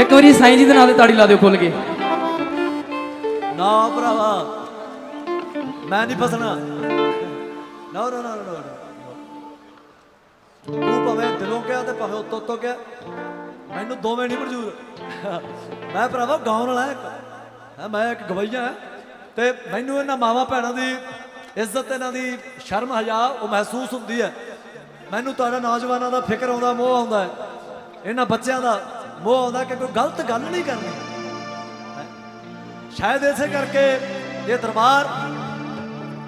ਇੱਕ ਵਾਰੀ ਸਾਈਂ ਜੀ ਦੇ ਨਾਂ ਤੇ ਤਾੜੀ ਲਾ ਦਿਓ ਖੁੱਲ ਕੇ। ਨਾ ਭਰਾਵਾ, ਮੈਂ ਨਹੀਂ ਫਸਣਾ। ਨਾ ਨਾ ਨਾ ਨਾ ਤੂੰ ਭਾਵੇਂ ਦਿਲੋਂ ਕਿਹਾ ਤੇ ਭਾਵੇਂ ਉੱਤੋਂ ਉੱਤੋਂ ਕਿਹਾ, ਮੈਨੂੰ ਦੋਵੇਂ ਨਹੀਂ ਮਨਜ਼ੂਰ। ਮੈਂ ਭਰਾਵਾ ਗਾਉਣ ਵਾਲਾ ਇੱਕ। ਮੈਂ ਇੱਕ ਗਵਈਆ ਤੇ ਮੈਨੂੰ ਇਹਨਾਂ ਮਾਵਾਂ ਭੈਣਾਂ ਦੀ ਇੱਜ਼ਤ, ਇਹਨਾਂ ਦੀ ਸ਼ਰਮ ਹਯਾ ਉਹ ਮਹਿਸੂਸ ਹੁੰਦੀ ਹੈ। ਮੈਨੂੰ ਤੁਹਾਡਾ ਨੌਜਵਾਨਾਂ ਦਾ ਫਿਕਰ ਆਉਂਦਾ, ਮੋਹ ਆਉਂਦਾ ਹੈ। ਇਹਨਾਂ ਬੱਚਿਆਂ ਦਾ ਮੋਹ ਆਉਂਦਾ ਕਿ ਕੋਈ ਗਲਤ ਗੱਲ ਨਹੀਂ ਕਰਨੀ। ਸ਼ਾਇਦ ਇਸੇ ਕਰਕੇ ਇਹ ਦਰਬਾਰ,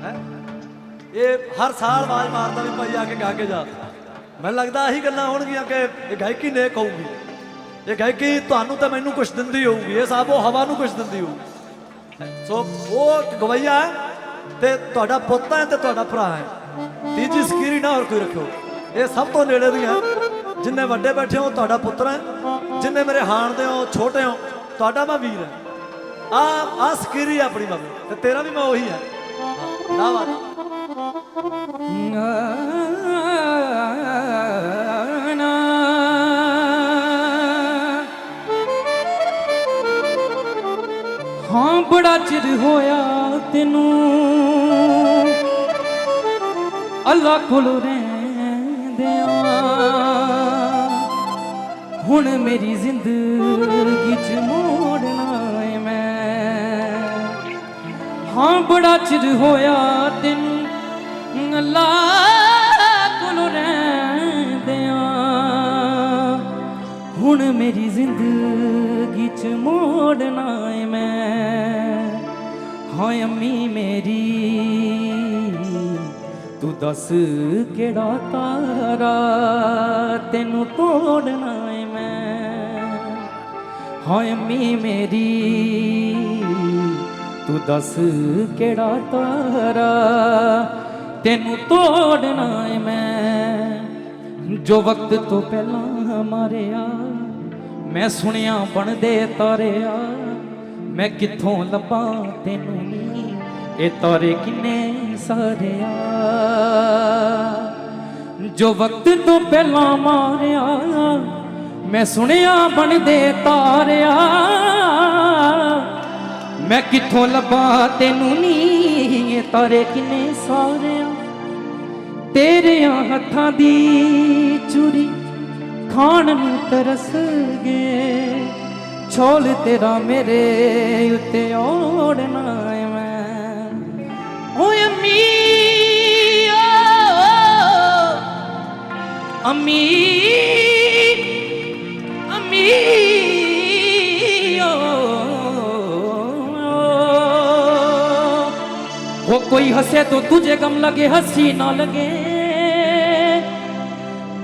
ਹੈ? ਇਹ ਹਰ ਸਾਲ ਆਵਾਜ਼ ਮਾਰਦਾ ਵੀ ਭਾਈ ਆ ਕੇ ਗਾ ਕੇ ਜਾ। ਮੈਨੂੰ ਲੱਗਦਾ ਇਹੀ ਗੱਲਾਂ ਹੋਣਗੀਆਂ ਕਿ ਇਹ ਗਾਇਕੀ ਨੇ ਕਹੂਗੀ ਇਹ ਗਾਇਕੀ ਤੁਹਾਨੂੰ ਤਾਂ ਮੈਨੂੰ ਕੁਝ ਦਿੰਦੀ ਹੋਊਗੀ। ਇਹ ਸਭ ਉਹ ਹਵਾ ਨੂੰ ਕੁਝ ਦਿੰਦੀ ਹੋਊ ਸੋ ਉਹ ਗਵਈਆ ਹੈ ਤੇ ਤੁਹਾਡਾ ਪੁੱਤ ਹੈ ਤੇ ਤੁਹਾਡਾ ਭਰਾ ਹੈ। ਤੀਜੀ ਸਕੀਰੀ ਨਾ ਹੋਰ ਕੋਈ ਰੱਖਿਓ। ਇਹ ਸਭ ਤੋਂ ਨੇੜੇ ਦੀਆਂ ਜਿੰਨੇ ਵੱਡੇ ਬੈਠੇ ਹੋ, ਤੁਹਾਡਾ ਪੁੱਤਰ ਹੈ। ਜਿੰਨੇ ਮੇਰੇ ਹਾਣ ਦੇ ਹੋ, ਛੋਟੇ ਹੋ, ਤੁਹਾਡਾ ਮੈਂ ਵੀਰ ਹੈ। ਆ ਆ ਸਕੀਰੀ ਆਪਣੀ ਬਾਬੇ, ਤੇ ਤੇਰਾ ਵੀ ਮੈਂ ਉਹੀ ਹੈ। ਨਾ ਬਾਤ ਹਾਂ, ਬੜਾ ਚਿਰ ਹੋਇਆ ਤੈਨੂੰ। ਅੱਲਾ ਕੋਲ ਰਹਿੰਦਿਆਂ। ਹੁਣ ਮੇਰੀ ਜ਼ਿੰਦਗੀ ਚ ਮੋੜਨਾ ਏ ਮੈਂ। ਹਾਂ, ਬੜਾ ਚਿਰ ਹੋਇਆ ਤੈਨੂੰ ਅੱਲਾ ਕੋਲ ਰਹਿੰਦਿਆਂ। ਹੁਣ ਮੇਰੀ ਜ਼ਿੰਦਗੀ ਚ ਮੋੜਨਾ ਏ ਮੈਂ। ਹਾਂ, ਅੰਮੀ ਮੇਰੀ, ਤੂੰ ਦੱਸ ਕਿਹੜਾ ਤਾਰਾ ਤੈਨੂੰ ਤੋੜਨਾ ਏ ਮੈਂ। ਹਾਂ ਅੰਮੀ ਮੇਰੀ, ਤੂੰ ਦੱਸ ਕਿਹੜਾ ਤਾਰਾ? ਤੈਨੂੰ ਤੋੜਨਾ ਏ ਮੈਂ। ਜੋ ਵਕਤ ਤੋਂ ਪਹਿਲਾਂ ਮਾਰਿਆ, ਮੈਂ ਸੁਣਿਆ ਬਣਦੇ ਤਾਰਿਆ ਮੈਂ ਕਿੱਥੋਂ ਲੱਭਾਂ ਤੈਨੂੰ ਨੀ, ਇਹ ਤਾਰੇ ਕਿੰਨੇ ਸਾਰੇ ਆ। ਜੋ ਵਕਤ ਤੋਂ ਪਹਿਲਾਂ ਮਾਰਿਆ, ਮੈਂ ਸੁਣਿਆ ਬਣਦੇ ਤਾਰਿਆ। ਮੈਂ ਕਿੱਥੋਂ ਲੱਭਾਂ ਤੈਨੂੰ ਨੀ ਤਾਰੇ ਕਿੰਨੇ ਸਾਰਿਆ। ਤੇਰੇ ਹੱਥਾਂ ਦੀ ਚੂਰੀ ਖਾਣ ਨੂੰ ਤਰਸ ਗਏ। ਛੋਲ ਤੇਰਾ ਮੇਰੇ ਉੱਤੇ আমি আমি वो कोई हसे तो तुझे गम लगे, हसी ना लगे।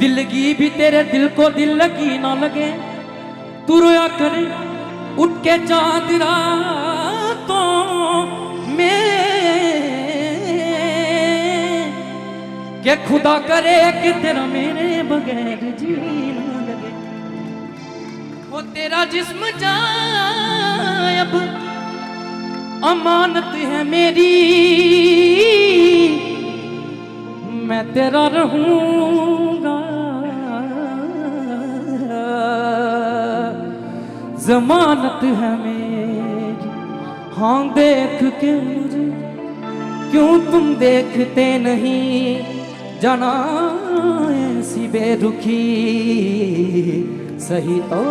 दिलगी भी तेरे दिल को दिल लगी ना लगे। तू रोया करे, उठ के चाँद रातों में के खुदा करे कि तेरा मेरे बगैर जी लगे। वो तेरा जिस्म अब अमानत है मेरी। मैं तेरा रहूँगा। जमानत है मेरी। हाँ देख के मुझे क्यों तुम देखते नहीं? जाना ऐसी बेरुखी सही तो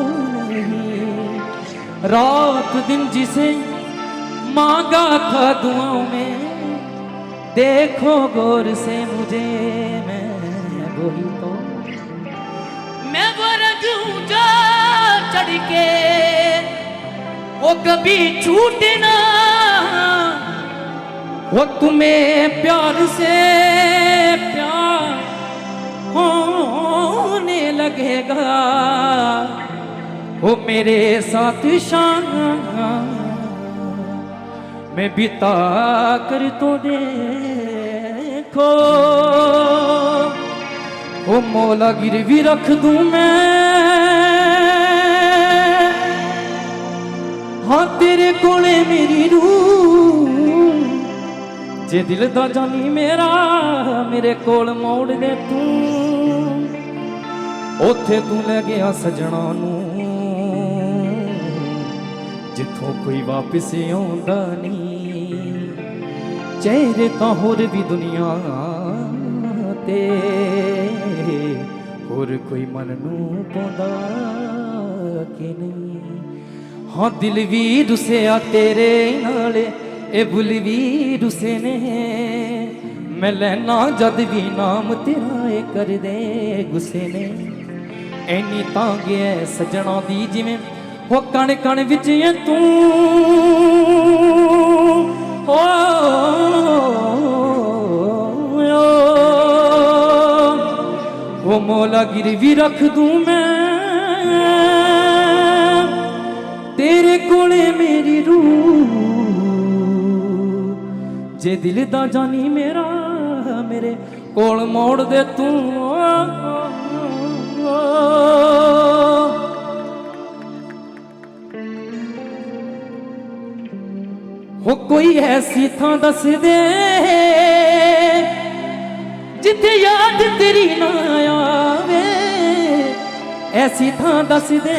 नहीं। रात दिन जिसे मांगा था दुआओं में देखो गौर से मुझे मैं वही तो। मैं वो रजूजा चढ़ के वो कभी छूटे ना। वो तुम्हें प्यार से होने लगेगा वो मेरे साथ शान मैं बिता कर तो देखो ओ मौला गिरवी रख दूं मैं हाँ तेरे कोले मेरी रूह ਜੇ ਦਿਲ ਦਾ ਜਾਨੀ ਮੇਰਾ ਮੇਰੇ ਕੋਲ ਮੋੜ ਦੇ ਤੂੰ ਉੱਥੇ ਤੂੰ ਲੈ ਗਿਆ ਸਜਣਾ ਨੂੰ। ਜਿੱਥੋਂ ਕੋਈ ਵਾਪਸ ਆਉਂਦਾ ਨਹੀਂ। ਚਿਹਰੇ ਤਾਂ ਹੋਰ ਵੀ ਦੁਨੀਆ ਤੇ, ਹੋਰ ਕੋਈ ਮਨ ਨੂੰ ਪਾਉਂਦਾ ਕਿ ਨਹੀਂ। ਹਾਂ, ਦਿਲ ਵੀ ਰੁਸਿਆ ਤੇਰੇ ਨਾਲ, ਇਹ ਭੁੱਲ ਵੀ ਰੁਸੇ ਨੇ। ਮੈਂ ਲੈਣਾ ਜਦ ਵੀ ਨਾਮ ਤੇਰਾ ਇਹ ਕਰਦੇ ਗੁੱਸੇ ਨੇ। ਐਨੀ ਤਾਂ ਗਿਆ ਸਜਣਾ ਦੀ ਜਿਵੇਂ, ਹੋ ਕਣ ਕਣ ਵਿੱਚ ਏ ਤੂੰ। ਹੋ ਉਹ ਮੋਲਾ ਗਿਰਵੀ ਰੱਖ ਦੂੰ ਮੈਂ। ਤੇਰੇ ਕੋਲੇ ਮੇਰੀ ਰੂਹ, ਜੇ ਦਿਲ ਦਾ ਜਾਨੀ ਮੇਰਾ, ਮੇਰੇ ਕੋਲ ਮੋੜ ਦੇ ਤੂੰ। ਹੋ ਕੋਈ ਐਸੀ ਥਾਂ ਦੱਸ ਦੇ ਜਿੱਥੇ ਯਾਦ ਤੇਰੀ ਨਾ ਆਵੇ ਐਸੀ ਥਾਂ ਦੱਸ ਦੇ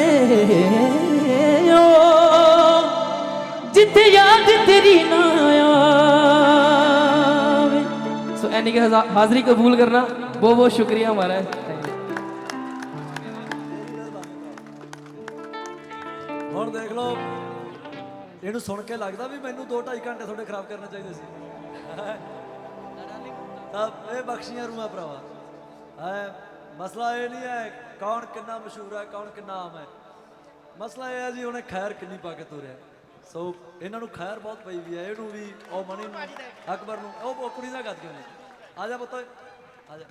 ਓ ਜਿੱਥੇ ਯਾਦ ਤੇਰੀ ਨਾ ਆਵੇ ਸੋ ਐਨੀ ਕਿ ਹਾਜ਼ਾ- ਹਾਜ਼ਰੀ ਕਬੂਲ ਕਰਨਾ ਬਹੁਤ ਬਹੁਤ ਸ਼ੁਕਰੀਆ ਹਮਾਰਾ ਹੁਣ ਦੇਖ ਲਓ, ਇਹਨੂੰ ਸੁਣ ਕੇ ਲੱਗਦਾ ਵੀ ਮੈਨੂੰ 2.5 ਘੰਟੇ ਤੁਹਾਡੇ ਖਰਾਬ ਕਰਨੇ ਚਾਹੀਦੇ ਸੀ। ਤਾਂ ਇਹ ਬਖਸ਼ੀਆਂ ਰੂਹਾਂ ਭਰਾਵਾ। ਹੈ, ਮਸਲਾ ਇਹ ਨਹੀਂ ਹੈ ਕੌਣ ਕਿੰਨਾ ਮਸ਼ਹੂਰ ਹੈ, ਕੌਣ ਕਿੰਨਾ ਆਮ ਹੈ। ਮਸਲਾ ਇਹ ਹੈ ਜੀ, ਉਹਨੇ ਖੈਰ ਕਿੰਨੀ ਪਾ ਕੇ ਤੁਰਿਆ। ਸੋ ਇਹਨਾਂ ਨੂੰ ਖੈਰ ਬਹੁਤ ਪਈ ਵੀ ਹੈ, ਇਹਨੂੰ ਵੀ, ਉਹ ਮਣੀ ਨੂੰ, ਅਕਬਰ ਨੂੰ, ਉਹ ਉਹ ਕੁੜੀ ਦਾ ਗੱਦ ਕਿਉਂ ਨਹੀਂ? ਆ ਜਾ ਪੁੱਤ, ਆ ਜਾ।